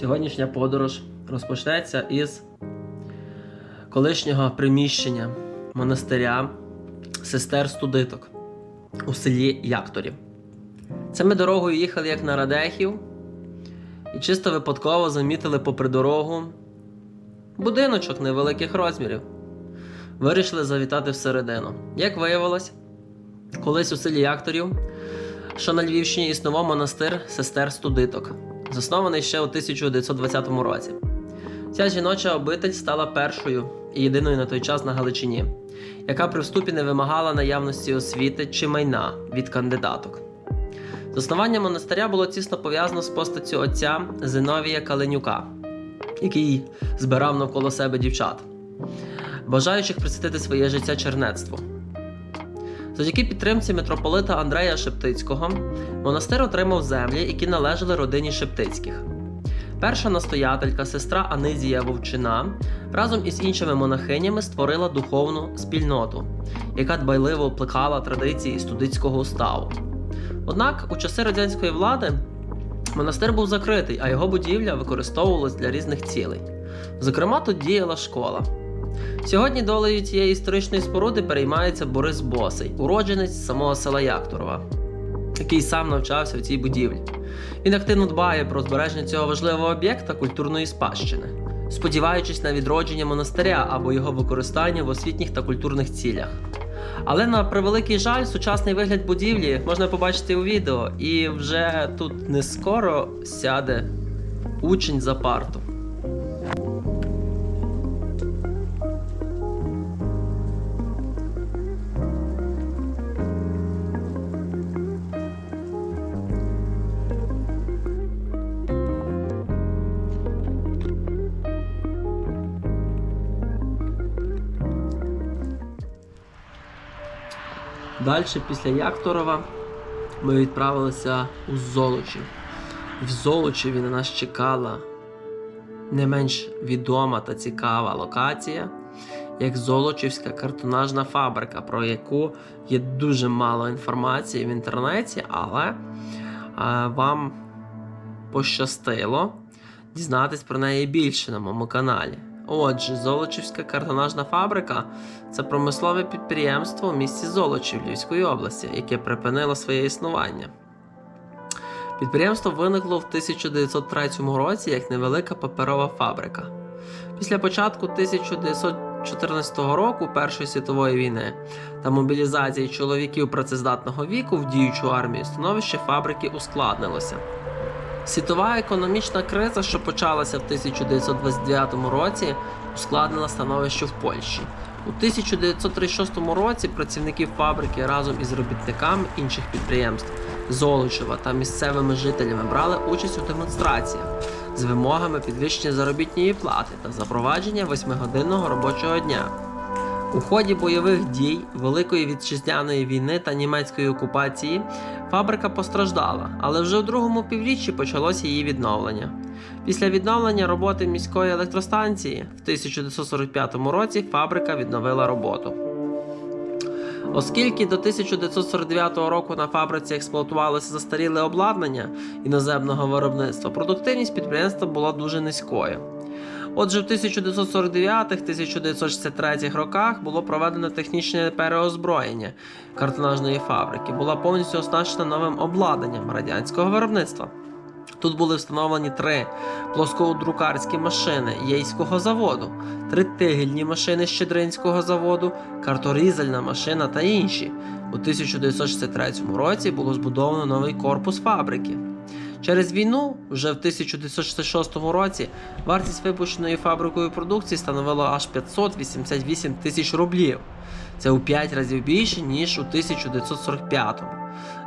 Сьогоднішня подорож розпочнеться із колишнього приміщення монастиря сестер студиток у селі Якторів. Це ми дорогою їхали як на Радехів, і чисто випадково замітили попри дорогу будиночок невеликих розмірів. Вирішили завітати всередину. Як виявилось, колись у селі Якторів, що на Львівщині існував монастир сестер студиток, заснований ще у 1920 році. Ця жіноча обитель стала першою і єдиною на той час на Галичині, яка при вступі не вимагала наявності освіти чи майна від кандидаток. Заснування монастиря було тісно пов'язано з постаттю отця Зиновія Каленюка, який збирав навколо себе дівчат, бажаючих присвятити своє життя чернецтву. Завдяки підтримці митрополита Андрея Шептицького монастир отримав землі, які належали родині Шептицьких. Перша настоятелька, сестра Анизія Вовчина, разом із іншими монахинями створила духовну спільноту, яка дбайливо плекала традиції студицького уставу. Однак у часи радянської влади монастир був закритий, а його будівля використовувалась для різних цілей. Зокрема, тут діяла школа. Сьогодні долею цієї історичної споруди переймається Борис Босий, уродженець самого села Якторова, який сам навчався в цій будівлі. Він активно дбає про збереження цього важливого об'єкта культурної спадщини, сподіваючись на відродження монастиря або його використання в освітніх та культурних цілях. Але на превеликий жаль, сучасний вигляд будівлі можна побачити у відео, і вже тут не скоро сяде учень за парту. Далі, після Якторова, ми відправилися у Золочів. В Золочеві на нас чекала не менш відома та цікава локація, як Золочівська картонажна фабрика, про яку є дуже мало інформації в інтернеті, але вам пощастило дізнатись про неї більше на моєму каналі. Отже, Золочівська картонажна фабрика це промислове підприємство в місті Золочів Львівської області, яке припинило своє існування. Підприємство виникло в 1903 році як невелика паперова фабрика. Після початку 1914 року Першої світової війни та мобілізації чоловіків працездатного віку в діючу армію становище фабрики ускладнилося. Світова економічна криза, що почалася в 1929 році, ускладнила становище в Польщі. У 1936 році працівники фабрики разом із робітниками інших підприємств Золочева та місцевими жителями брали участь у демонстраціях з вимогами підвищення заробітної плати та запровадження восьмигодинного робочого дня. У ході бойових дій Великої вітчизняної війни та німецької окупації фабрика постраждала, але вже у другому півріччі почалося її відновлення. Після відновлення роботи міської електростанції в 1945 році фабрика відновила роботу. Оскільки до 1949 року на фабриці експлуатувалося застаріле обладнання іноземного виробництва, продуктивність підприємства була дуже низькою. Отже, в 1949-1963 роках було проведено технічне переозброєння картонажної фабрики, була повністю оснащена новим обладнанням радянського виробництва. Тут були встановлені три плоскоудрукарські машини Єйського заводу, три тигельні машини Щедринського заводу, карторізальна машина та інші. У 1963 році було збудовано новий корпус фабрики. Через війну, вже в 1966 році, вартість випущеної фабрикою продукції становила аж 588 тисяч рублів. Це у 5 разів більше, ніж у 1945-му.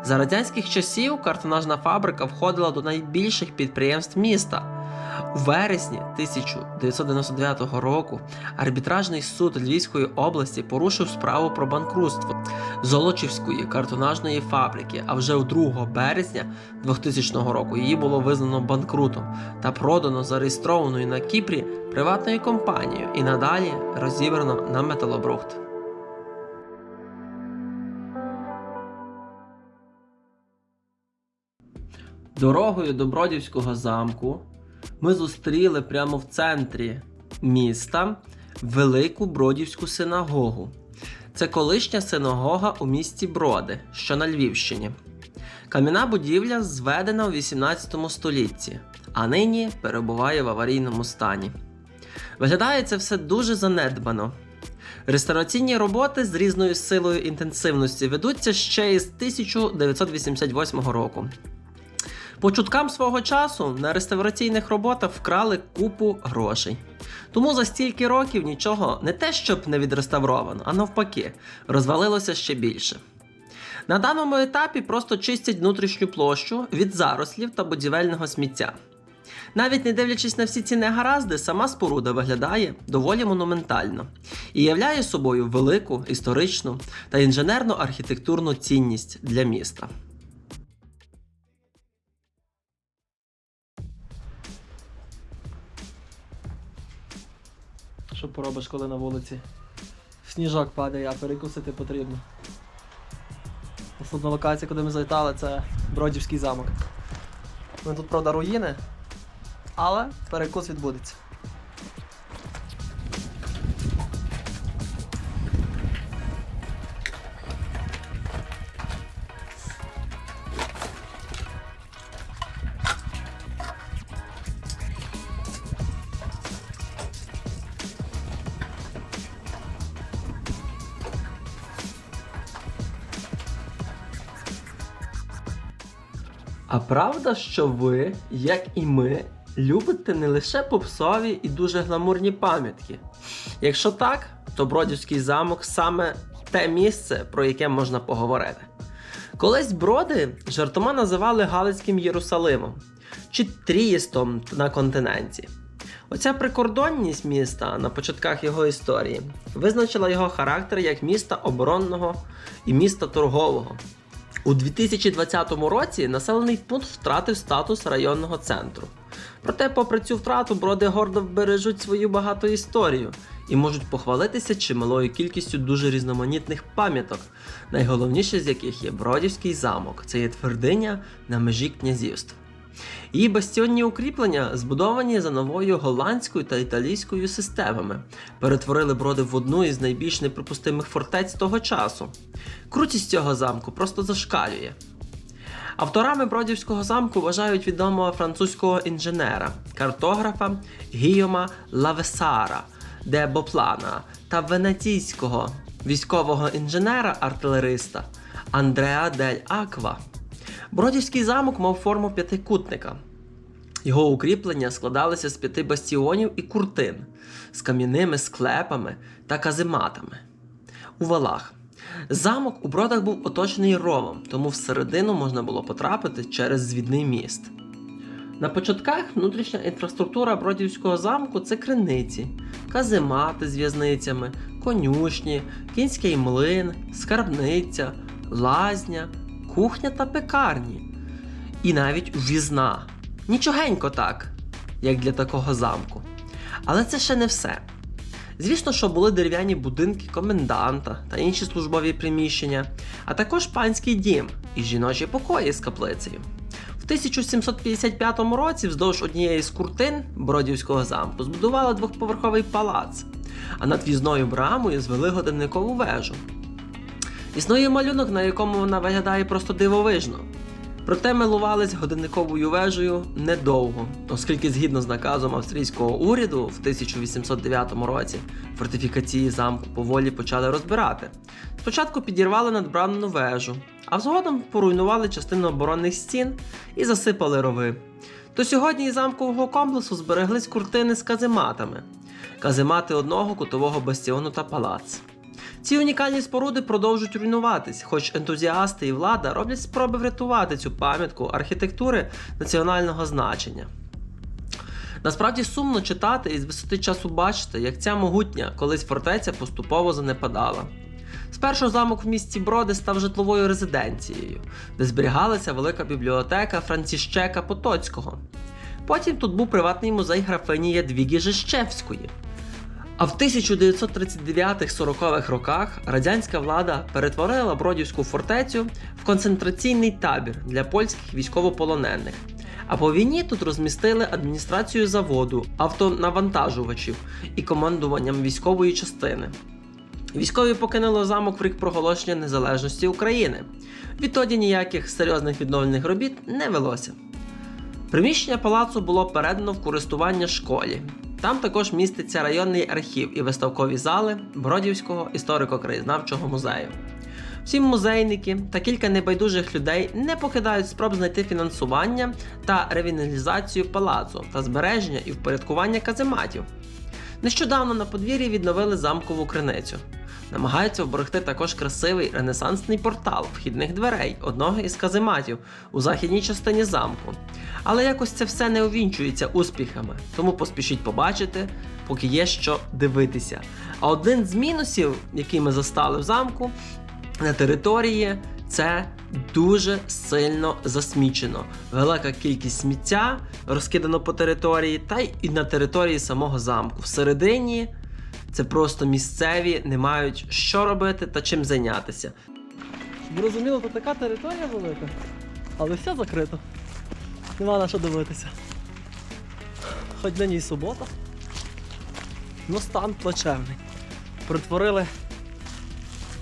За радянських часів картонажна фабрика входила до найбільших підприємств міста. У вересні 1999 року арбітражний суд Львівської області порушив справу про банкрутство Золочівської картонажної фабрики, а вже 2 березня 2000 року її було визнано банкрутом та продано зареєстрованою на Кіпрі приватною компанією і надалі розібрано на металобрухт. Дорогою до Бродівського замку ми зустріли прямо в центрі міста велику Бродівську синагогу. Це колишня синагога у місті Броди, що на Львівщині. Кам'яна будівля зведена у 18 столітті, а нині перебуває в аварійному стані. Виглядає це все дуже занедбано. Реставраційні роботи з різною силою інтенсивності ведуться ще із 1988 року. По чуткам свого часу на реставраційних роботах вкрали купу грошей. Тому за стільки років нічого не те, щоб не відреставровано, а навпаки, розвалилося ще більше. На даному етапі просто чистять внутрішню площу від зарослів та будівельного сміття. Навіть не дивлячись на всі ці негаразди, сама споруда виглядає доволі монументально і являє собою велику історичну та інженерно-архітектурну цінність для міста. Що поробиш, коли на вулиці? Сніжок падає, а перекусити потрібно. Наступна локація, куди ми залітали, це Бродівський замок. Ми тут, правда, руїни, але перекус відбудеться. А правда, що ви, як і ми, любите не лише попсові і дуже гламурні пам'ятки? Якщо так, то Бродівський замок саме те місце, про яке можна поговорити. Колись броди жартома називали Галицьким Єрусалимом чи Трієстом на континенті. Оця прикордонність міста на початках його історії визначила його характер як міста оборонного і міста торгового. У 2020 році населений пункт втратив статус районного центру. Проте, попри цю втрату, броди гордо бережуть свою багату історію і можуть похвалитися чималою кількістю дуже різноманітних пам'яток, найголовніше з яких є Бродівський замок, це є твердиня на межі князівств. Її бастіонні укріплення збудовані за новою голландською та італійською системами, перетворили броди в одну із найбільш неприпустимих фортець того часу. Крутість цього замку просто зашкалює. Авторами Бродівського замку вважають відомого французького інженера, картографа Гійома Лавесара де Боплана та венеційського військового інженера-артилериста Андреа дель Аква. Бродівський замок мав форму п'ятикутника. Його укріплення складалися з п'яти бастіонів і куртин з кам'яними склепами та казематами. У валах. Замок у бродах був оточений ровом, тому всередину можна було потрапити через звідний міст. На початках внутрішня інфраструктура Бродівського замку це криниці, каземати з в'язницями, конюшні, кінський млин, скарбниця, лазня, кухня та пекарні. І навіть в'їзна. Нічогенько так, як для такого замку. Але це ще не все. Звісно, що були дерев'яні будинки коменданта та інші службові приміщення, а також панський дім і жіночі покої з каплицею. В 1755 році вздовж однієї з куртин Бродівського замку збудували двохповерховий палац, а над в'їзною брамою звели годинникову вежу. Існує малюнок, на якому вона виглядає просто дивовижно. Проте милувались годинниковою вежею недовго, оскільки згідно з наказом австрійського уряду в 1809 році фортифікації замку поволі почали розбирати. Спочатку підірвали надбранну вежу, а згодом поруйнували частину оборонних стін і засипали рови. До сьогодні із замкового комплексу збереглись куртини з казематами, каземати одного кутового бастіону та палац. Ці унікальні споруди продовжують руйнуватись, хоч ентузіасти і влада роблять спроби врятувати цю пам'ятку архітектури національного значення. Насправді сумно читати і з висоти часу бачити, як ця могутня колись фортеця поступово занепадала. Спершу замок в місті Броди став житловою резиденцією, де зберігалася велика бібліотека Франціщека Потоцького. Потім тут був приватний музей графині Ядвіги Жищевської. А в 1939-40-х роках радянська влада перетворила Бродівську фортецю в концентраційний табір для польських військовополонених, А по війні тут розмістили адміністрацію заводу, автонавантажувачів і командуванням військової частини. Військові покинули замок в рік проголошення незалежності України. Відтоді ніяких серйозних відновлених робіт не велося. Приміщення палацу було передано в користування школі. Там також міститься районний архів і виставкові зали Бродівського історико-краєзнавчого музею. Всі музейники та кілька небайдужих людей не покидають спроб знайти фінансування та ревіналізацію палацу та збереження і впорядкування казематів. Нещодавно на подвір'ї відновили замкову криницю. Намагаються вберегти також красивий ренесансний портал вхідних дверей одного із казематів у західній частині замку. Але якось це все не увінчується успіхами, тому поспішіть побачити, поки є що дивитися. А один з мінусів, який ми застали в замку на території, це дуже сильно засмічено. Велика кількість сміття розкидано по території, та й на території самого замку. Всередині це просто місцеві не мають що робити та чим зайнятися. Зрозуміло, то така територія велика, але все закрито. Нема на що дивитися. Хоч на ній субота. Ну стан плачевний. Перетворили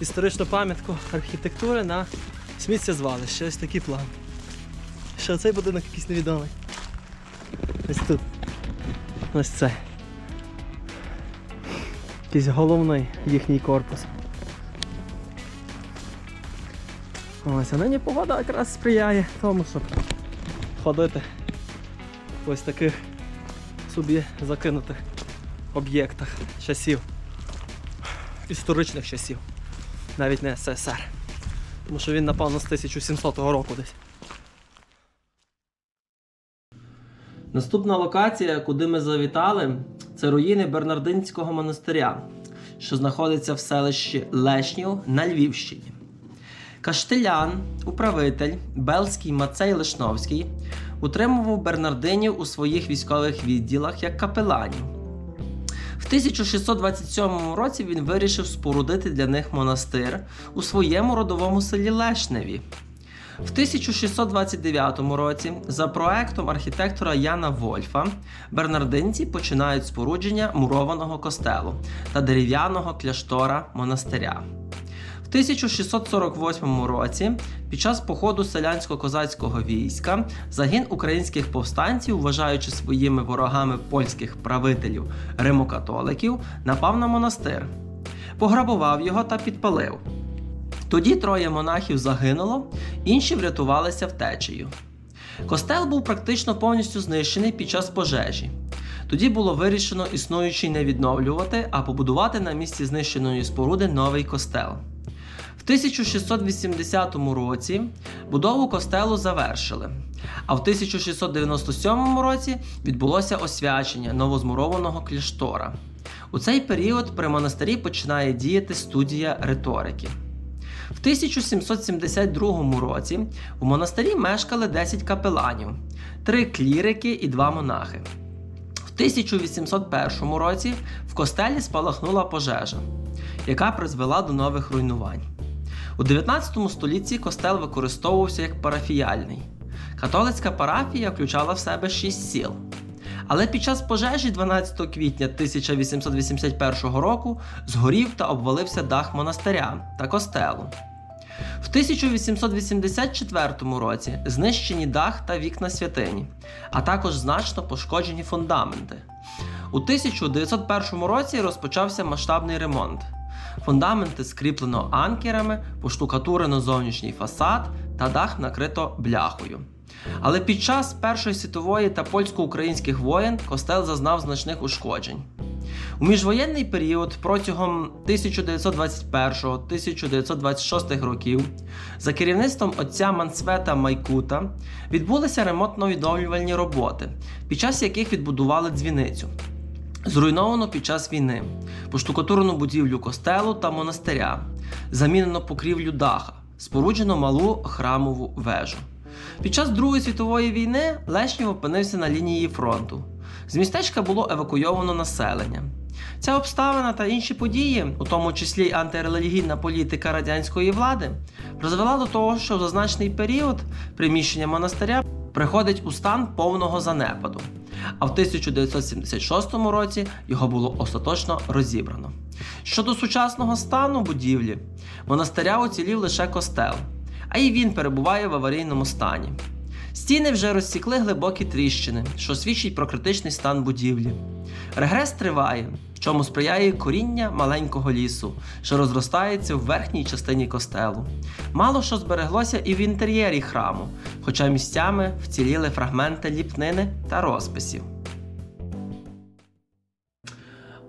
історичну пам'ятку архітектури на сміттєзвалище. Ось такий план. Ще цей будинок якийсь невідомий. Ось тут. Ось це. Якийсь головний їхній корпус. Ось, а нині погода якраз сприяє тому, щоб ходити в ось таких собі закинутих об'єктах часів. Історичних часів. Навіть не СССР. Тому що він, напевно, з 1700 року десь. Наступна локація, куди ми завітали, це руїни Бернардинського монастиря, що знаходиться в селищі Лешнів на Львівщині. Каштелян, управитель Белський Мацей Лишновський утримував бернардинів у своїх військових відділах як капеланів. В 1627 році він вирішив спорудити для них монастир у своєму родовому селі Лешневі. В 1629 році, за проектом архітектора Яна Вольфа, бернардинці починають спорудження мурованого костелу та дерев'яного кляштора монастиря. В 1648 році, під час походу селянсько-козацького війська, загін українських повстанців, вважаючи своїми ворогами польських правителів римокатоликів, напав на монастир, пограбував його та підпалив. Тоді троє монахів загинуло, інші врятувалися втечею. Костел був практично повністю знищений під час пожежі. Тоді було вирішено існуючий не відновлювати, а побудувати на місці знищеної споруди новий костел. В 1680 році будову костелу завершили, а в 1697 році відбулося освячення новозмурованого кляштора. У цей період при монастирі починає діяти студія риторики. В 1772 році у монастирі мешкали 10 капеланів, 3 клірики і 2 монахи. В 1801 році в костелі спалахнула пожежа, яка призвела до нових руйнувань. У 19 столітті костел використовувався як парафіяльний. Католицька парафія включала в себе 6 сіл. Але під час пожежі 12 квітня 1881 року згорів та обвалився дах монастиря та костелу. В 1884 році знищені дах та вікна святині, а також значно пошкоджені фундаменти. У 1901 році розпочався масштабний ремонт. Фундаменти скріплено анкерами, поштукатурено зовнішній фасад та дах накрито бляхою. Але під час Першої світової та польсько-українських воєн костел зазнав значних ушкоджень. У міжвоєнний період протягом 1921-1926 років за керівництвом отця Мансвета Майкута відбулися ремонтно-відновлювальні роботи, під час яких відбудували дзвіницю. Зруйновано під час війни, поштукатурену будівлю костелу та монастиря, замінено покрівлю даха, споруджено малу храмову вежу. Під час Другої світової війни Лешнів опинився на лінії фронту. З містечка було евакуйовано населення. Ця обставина та інші події, у тому числі й антирелігійна політика радянської влади, призвела до того, що в зазначений період приміщення монастиря приходить у стан повного занепаду. А в 1976 році його було остаточно розібрано. Щодо сучасного стану будівлі, монастиря уцілів лише костел, а й він перебуває в аварійному стані. Стіни вже розсікли глибокі тріщини, що свідчить про критичний стан будівлі. Регрес триває, чому сприяє коріння маленького лісу, що розростається в верхній частині костелу. Мало що збереглося і в інтер'єрі храму, хоча місцями вціліли фрагменти ліпнини та розписів.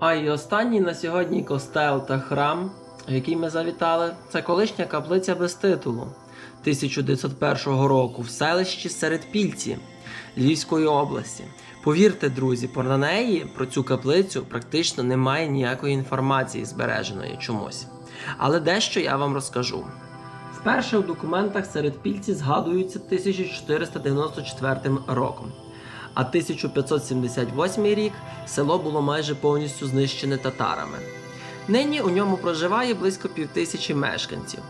А і останній на сьогодні костел та храм, в який ми завітали, це колишня каплиця без титулу 1901 року в селищі Середпільці Львівської області. Повірте, друзі, про неї, про цю каплицю практично немає ніякої інформації збереженої чомусь. Але дещо я вам розкажу. Вперше в документах Середпільці згадуються 1494 роком. А 1578 рік село було майже повністю знищене татарами. Нині у ньому проживає близько півтисячі мешканців.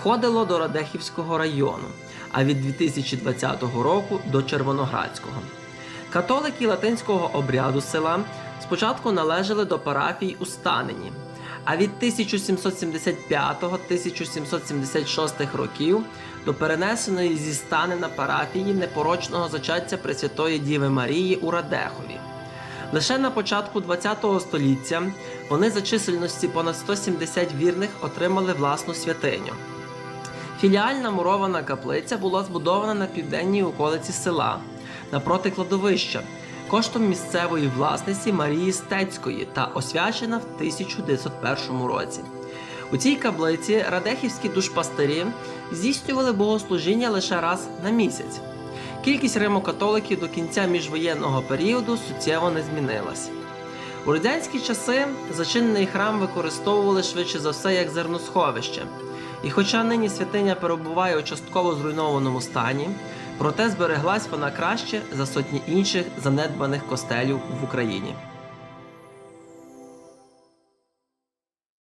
Входило до Радехівського району, а від 2020 року до Червоноградського. Католики латинського обряду села спочатку належали до парафій у Станині, а від 1775-1776 років до перенесеної зі Станина парафії непорочного зачаття Пресвятої Діви Марії у Радехові. Лише на початку ХХ століття вони за чисельності понад 170 вірних отримали власну святиню. Філіальна мурована каплиця була збудована на південній околиці села напроти кладовища коштом місцевої власниці Марії Стецької та освячена в 1901 році. У цій каплиці радехівські душпастирі здійснювали богослужіння лише раз на місяць. Кількість римокатоликів до кінця міжвоєнного періоду суттєво не змінилась. У радянські часи зачинений храм використовували швидше за все як зерносховище. І хоча нині святиня перебуває у частково зруйнованому стані, проте збереглась вона краще за сотні інших занедбаних костелів в Україні.